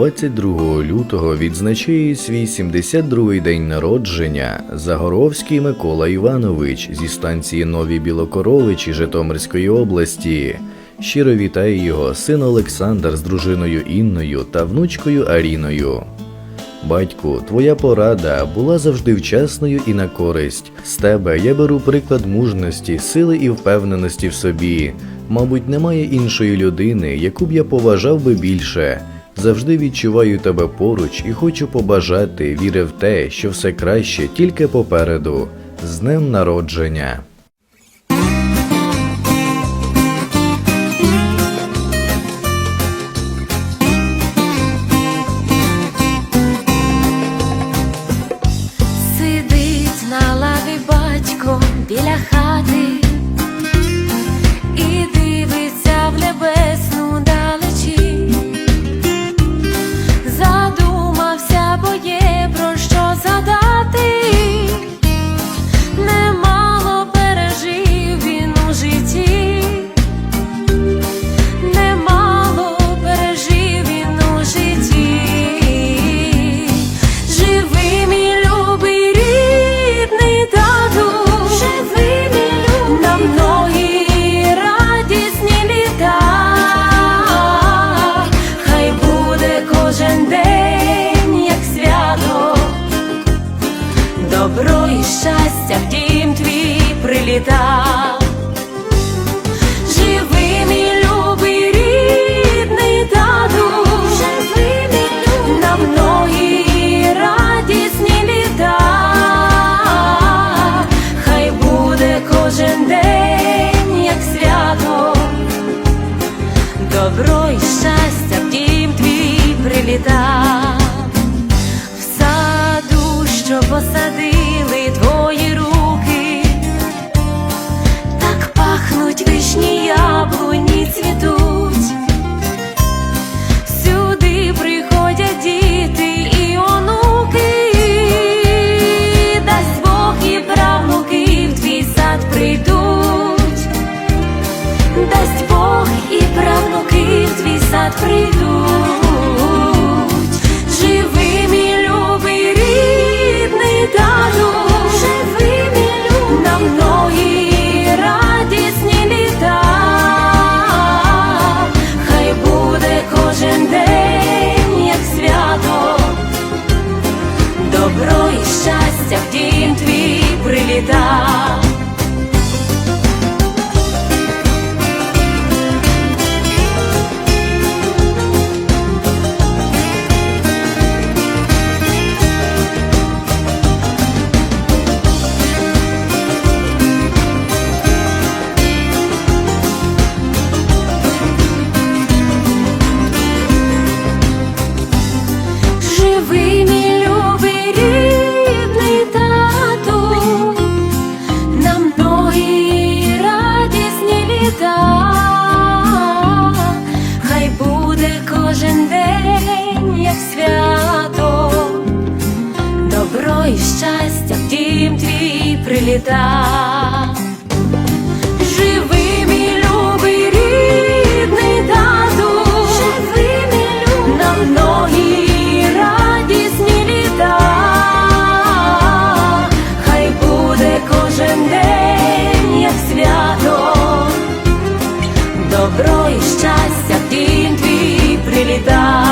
22 лютого відзначає свій 72-й день народження Загоровський Микола Іванович зі станції Нові Білокоровичі Житомирської області. Щиро вітає його син Олександр з дружиною Інною та внучкою Аріною. Батьку, твоя порада була завжди вчасною і на користь. З тебе я беру приклад мужності, сили і впевненості в собі. Мабуть, немає іншої людини, яку б я поважав би більше. Завжди відчуваю тебе поруч і хочу побажати, віри в те, що все краще тільки попереду. З днем народження! Щастя в дім твій прилітав. Добро і щастя в дім твій приліта. В саду, що посадили в твій буде кожен день, як свято, добро і щастя в дім твій приліта. світах.